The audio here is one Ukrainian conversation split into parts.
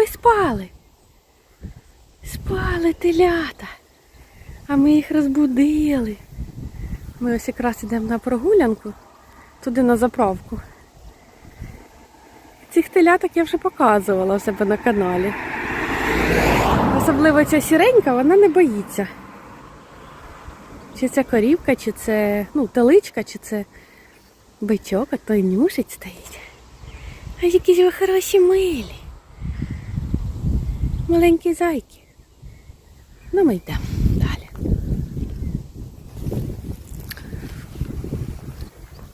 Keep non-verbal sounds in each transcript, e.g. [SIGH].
спали. Спали телята. А ми їх розбудили. Ми ось якраз йдемо на прогулянку, туди на заправку. Цих теляток я вже показувала у себе на каналі. Особливо ця сіренька, вона не боїться. Чи це корівка, чи це ну, теличка, чи це бичок, а той нюшить стоїть. А які ж ви хороші милі. Маленькі зайки. Ну, ми йдемо далі.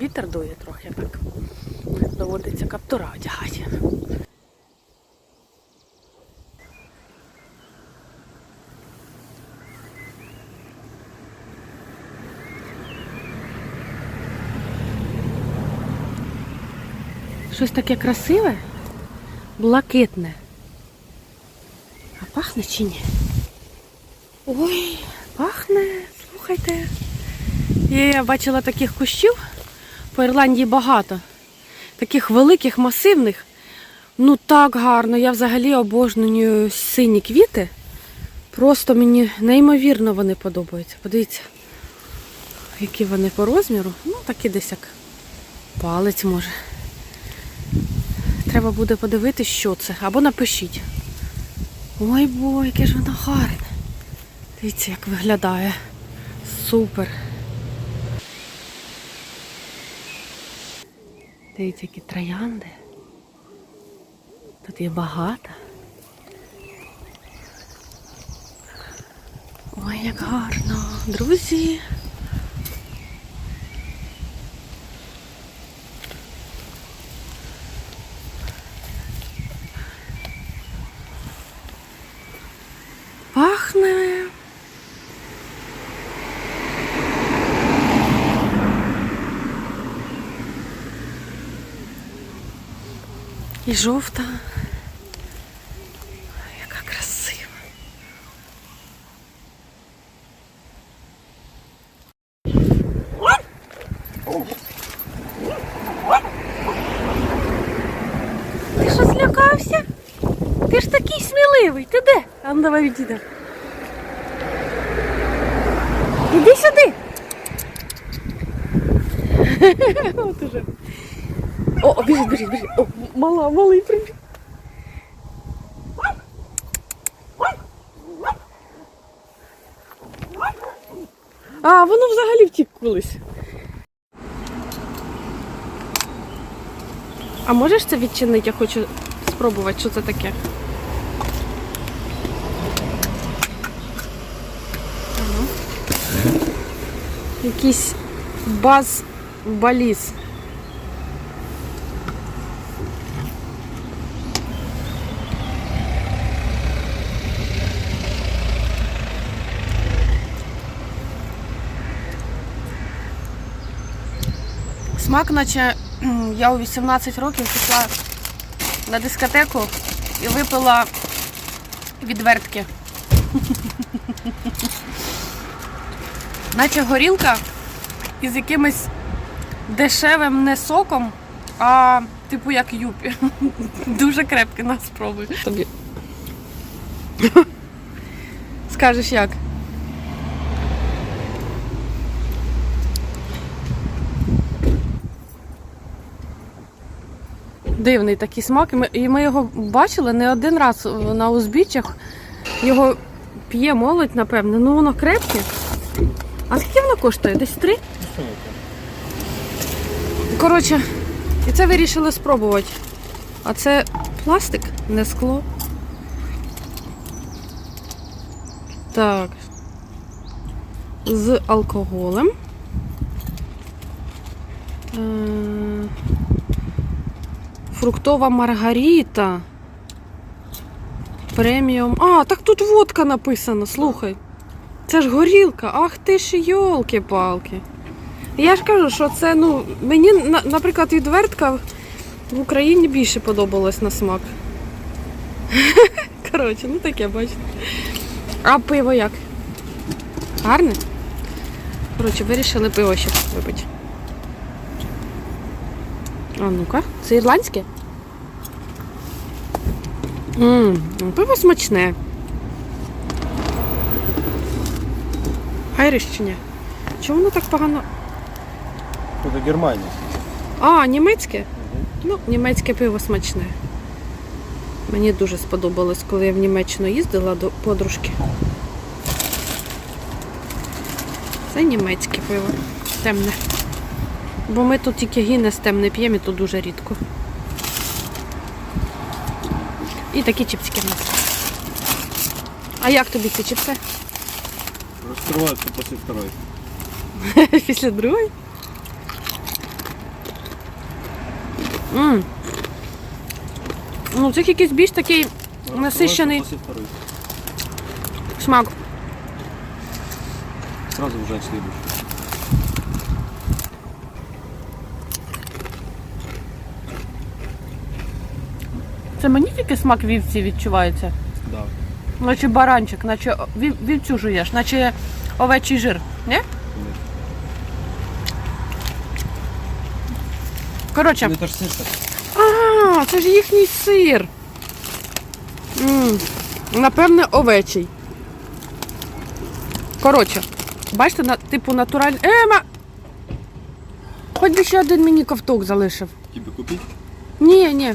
Вітер дує трохи так. Доводиться каптура одягати. Щось таке красиве, блакитне. Пахне чи ні? Ой, пахне, слухайте. Я бачила таких кущів по Ірландії багато. Таких великих, масивних. Ну так гарно. Я взагалі обожнюю сині квіти. Просто мені неймовірно вони подобаються. Подивіться, які вони по розміру. Ну, такі десь як палець може. Треба буде подивитися, що це. Або напишіть. Ой бой, яке ж воно гарне. Дивіться, як виглядає. Супер. Дивіться, які троянди. Тут є багато. Ой, як гарно. Друзі. І жовта. Яка красива. Ти що злякався? Ти ж такий сміливий. Ти де? А ну давай відійдемо. Іди сюди. [LAUGHS] От уже. О, біжить, біжить, біжить. О, мала, малий прибіг. А, воно взагалі втік колись. А можеш це відчинити? Я хочу спробувати, що це таке. Якийсь баз баліз. Смак, наче я у 18 років пішла на дискотеку і випила відвертки. Наче горілка із якимось дешевим не соком, а типу як юпі. [LAUGHS] Дуже крепке нас спробуй. Тобі. Скажеш як? Дивний такий смак. І ми, і ми його бачили не один раз на узбіччях. Його п'є молодь, напевно. Ну воно крепке. А скільки воно коштує? Десь три? Коротше, і це вирішили спробувати. А це пластик, не скло. Так. З алкоголем. Фруктова маргаріта. Преміум. А, так тут водка написано, слухай. Це ж горілка. Ах ти ж йолки-палки. Я ж кажу, що це, ну, мені, наприклад, відвертка в Україні більше подобалась на смак. [LAUGHS] Коротше, ну таке, бачите. А пиво як? Гарне? Коротше, вирішили пиво ще випити. А ну-ка, це ірландське? Ммм, пиво смачне. Айриш чи? Чому воно так погано? Это Германия. А, німецьке? Ну, німецьке пиво смачне. Мені дуже сподобалось, коли я в Німеччину їздила до подружки. Це німецьке пиво. Темне. Бо ми тут тільки гінес темне п'ємо, і то дуже рідко. І такі чіпсики в нас. А як тобі ці чіпси? Раскрываются после второй. [LAUGHS] Після другої? М. Ну, це якийсь більш такий насищений После второй. смак. Сразу уже следующий. Це мені тільки смак вівці відчувається. Да. Наче баранчик, наче вів- вівцю жуєш, наче овечий жир. Ні? Коротше, Ну, это ж так. а, це ж їхній сир. м напевне, овечий. Коротше, бачите, на, типу натуральний. Ема! Хоч би ще один мені ковток залишив. Тебе купить? Ні, ні.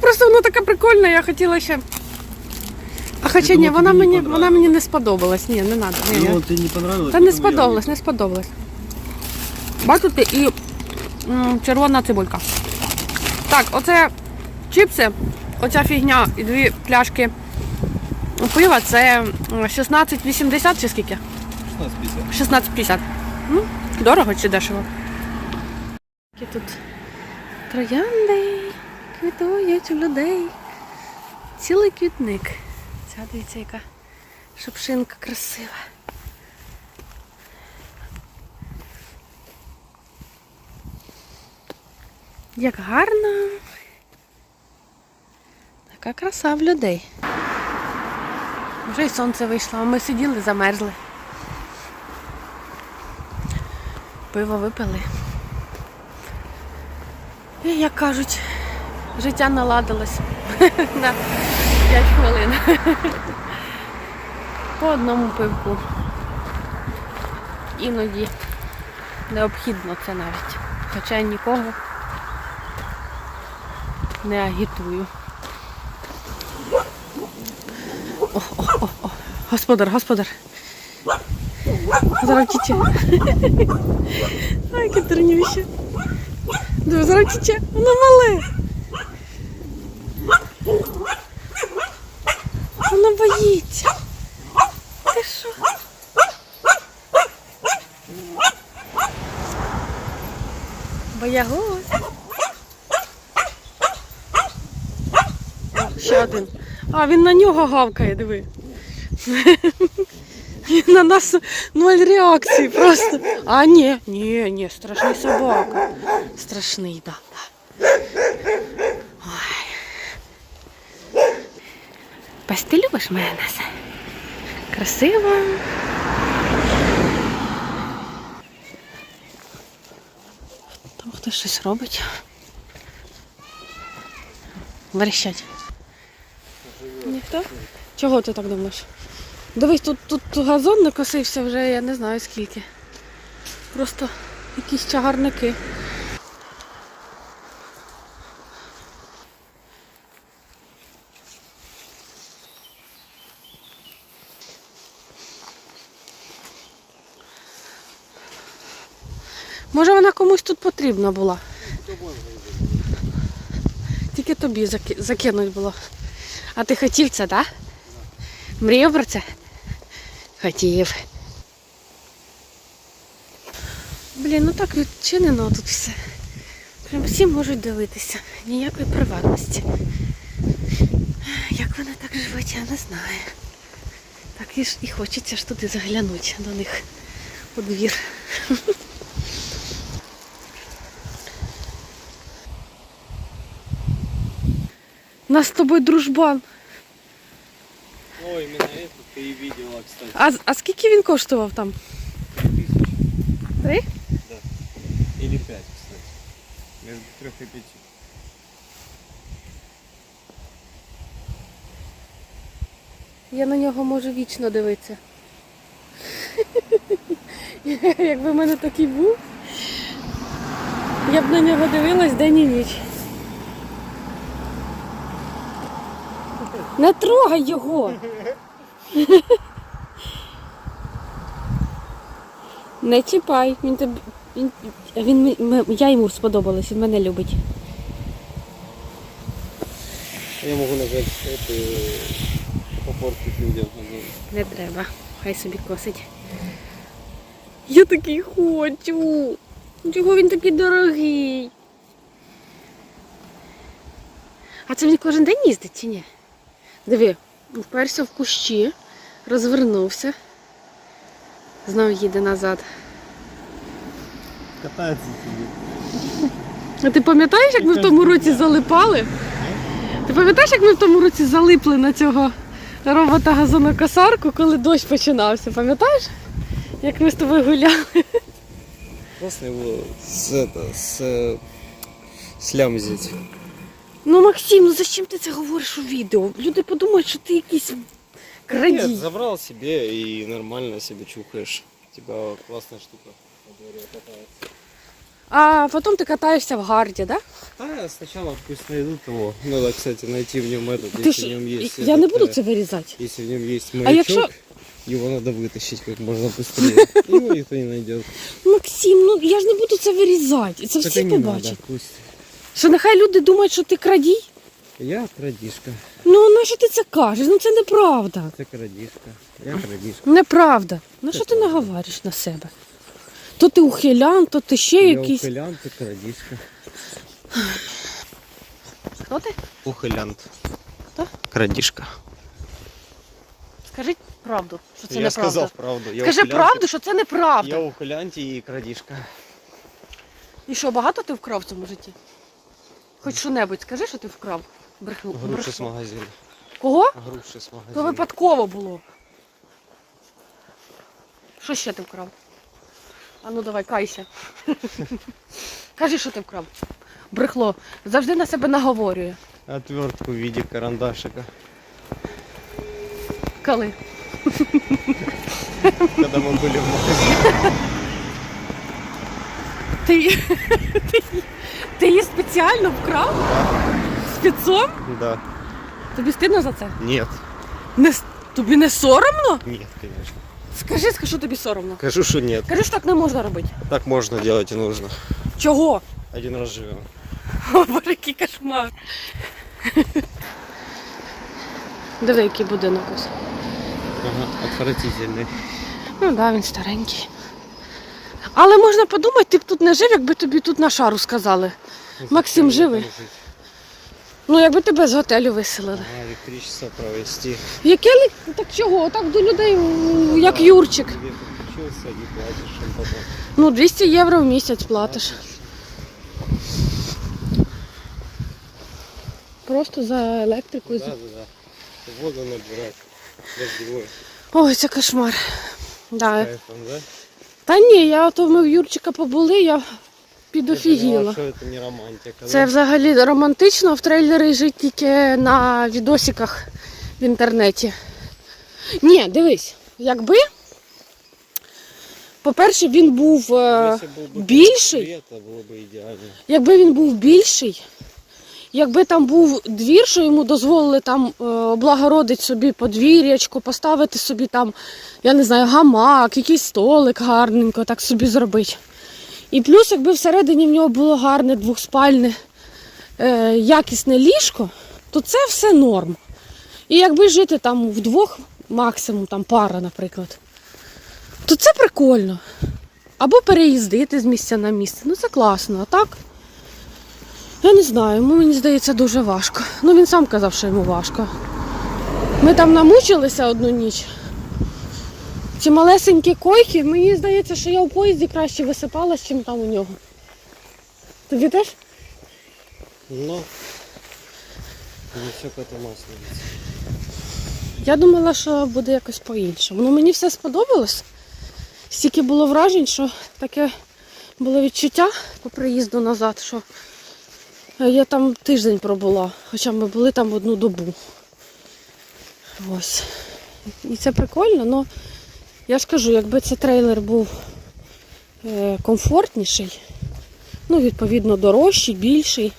Просто воно таке прикольне, я хотіла ще. А хоча ні, вона мені, вона мені не сподобалась. Ні, не треба. Ні. Ну, тебе не понравилось? Та не сподобалась, не сподобалась. Бачите, і м, червона цибулька. Так, оце чіпси, оця фігня і дві пляшки пива це 16,80 чи скільки? 16,50. 16,50. Ну, дорого чи дешево? Які тут троянди квітують у людей. Цілий квітник. Ця дивіться, яка шипшинка красива. Як гарно. Така краса в людей. Вже й сонце вийшло, а ми сиділи, замерзли. Пиво випили. І, як кажуть, життя наладилось [LAUGHS] на 5 хвилин. По одному пивку. Іноді необхідно це навіть. Хоча я нікого не агітую. О, о, о, о. Господар, господар. Тіче. [LAUGHS] Ай. Зараз тіче. Воно мале. Воно боїться. Ти що? Боягуз. О, ще один. А, він на нього гавкає, диви. На нас ноль реакції просто. А, ні, ні, ні, страшний собака. Страшний, да, да. Ой. Пась, ти любиш мене? Красиво. Хтось щось робить. Верещать. Ніхто? Чого ти так думаєш? Дивись, тут, тут газон накосився вже, я не знаю скільки. Просто якісь чагарники. Може вона комусь тут потрібна була. Тільки тобі заки- закинуть було. А ти хотів це, так? Мріяв про це? Хотів. Блін, ну так відчинено тут все. Прям всі можуть дивитися. Ніякої приватності. Як вони так живуть, я не знаю. Так і ж і хочеться ж туди заглянути до них у двір. [LAUGHS] У нас с тобой дружбан. Ой, именно это ты и видела, кстати. А, а скільки він коштував там? Три? Да. Или пять, кстати. Между трех и пяти. Я на нього можу вічно дивитися. [LAUGHS] Якби в мене такий був, я б на нього дивилась день і ніч. Не трогай його. [LAUGHS] Не чіпай. Він тобі. Він, він, я йому сподобалась, він мене любить. Я можу нажати це попортити людям. Не треба, хай собі косить. Я такий хочу. Чого він такий дорогий? А це він кожен день їздить чи ні? Диви, вперся в кущі, розвернувся, знову їде назад. Катається собі. А ти пам'ятаєш, як ми в тому році залипали? Ти пам'ятаєш, як ми в тому році залипли на цього робота газонокосарку, коли дощ починався? Пам'ятаєш? Як ми з тобою гуляли? Класно його з, это, з, е, слямзить. Ну, Максим, ну зачем ти це говориш у відео? Люди подумають, що ти якийсь Нет, крадій. забрал себе и нормально себе чухаешь. У тебя классная штука. во дворе катается. А потім ти катаєшся в гарді, да? Да, сначала пусть найдут его. Надо, кстати, найти в нем этот, Ти если ж... в нем есть. Я не этот, буду э, це вирізати. Если в нем есть А маячок, якщо- его надо вытащить как можно быстрее. [LAUGHS] Его никто не найдет. Максим, ну я ж не буду це вирізати. Це Так всі и не надо, побачать. пусть. Що нехай люди думають, що ти крадій. Я крадишка. Ну, на що ти це кажеш? Ну це неправда. Ты крадишка. Я крадишка. Неправда. На що ти наговориш на себе? То ти ухилян, то ти ще Я якийсь. ухилянт, ты крадишка. Хто ти? Ухилянт. Хто? Крадишка. Скажи правду, що це я неправда. сказал правду. Я Скажи ухилянт, правду, що це неправда. Я ухилянт и крадишка. І що, багато ти вкрав в цьому житті? Хоч що-небудь, скажи, що ти вкрав. Брехну. Груши с брехну. магазина. Кого? Груши с То випадково було. Що ще ти вкрав? А ну давай, кайся. [LAUGHS] Кажи, що ти вкрав. Брехло. Завжди на себе наговорює. Отвертку в виде карандашика. Коли? Когда мы были в магазине. Ти, ти, ти її спеціально вкрав? Спецом? Да. Тобі стидно за це? Нет. Не, с- тобі не соромно? Нет, конечно. Скажи, скажи, що тобі соромно. Скажу, что нет. Кажи, що так не можна робити. Так можно делать и нужно. Чого? Один раз живем. [LAUGHS] О, боже, який кошмар. Диви, який будинок ось. Ага, отвратительный. Ну так, да, він старенький. Але можна подумати, ти б тут не жив, якби тобі тут на шару сказали. Максим, живий. Ну, якби тебе з готелю виселили. А, электричество провести. Яке ли... Так чого? Так до людей, як Юрчик. Где подключился, не платишь им потом. Ну, 200 євро в місяць платиш. Просто за електрику. і Да, за- да, да. Воду набирать. Дождевой. Ой, це кошмар. Да. Кайфом, да? Та ні, я ото ми в Юрчика побули, я підофігіла. Что это не романтика, Це взагалі романтично, в трейлері жить тільки на відосиках в інтернеті. Ні, дивись, якби. По-перше, він був. да? е, Если был бы більший? света, было бы идеально. Якби він був більший, якби там був двір, що йому дозволили там е, облагородити собі подвір'ячко, поставити собі там, я не знаю, гамак, якийсь столик гарненько, так собі зробити. І плюс, якби всередині в нього було гарне двохспальне, е, якісне ліжко, то це все норм. І якби жити там вдвох, максимум там пара, наприклад, то це прикольно. Або переїздити з місця на місце. Ну це класно. А так, я не знаю, йому мені здається дуже важко. Ну він сам казав, що йому важко. Ми там намучилися одну ніч. Ці малесенькі койки, мені здається, що я у поїзді краще висипалась, ніж там у нього. Тобі теж? Но не все сводится. Я думала, що буде якось по-іншому. Ну мені все сподобалось. Стільки було вражень, що таке було відчуття по приїзду назад, що я там тиждень пробула, хоча ми були там одну добу. Ось. І це прикольно, але я ж кажу, якби цей трейлер був е, комфортніший, ну, відповідно, дорожчий, більший,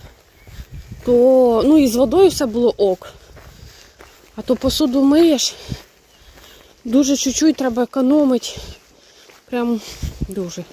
то ну і з водою все було ок. А то посуду миєш, дуже чуть-чуть треба економити. Прям дуже.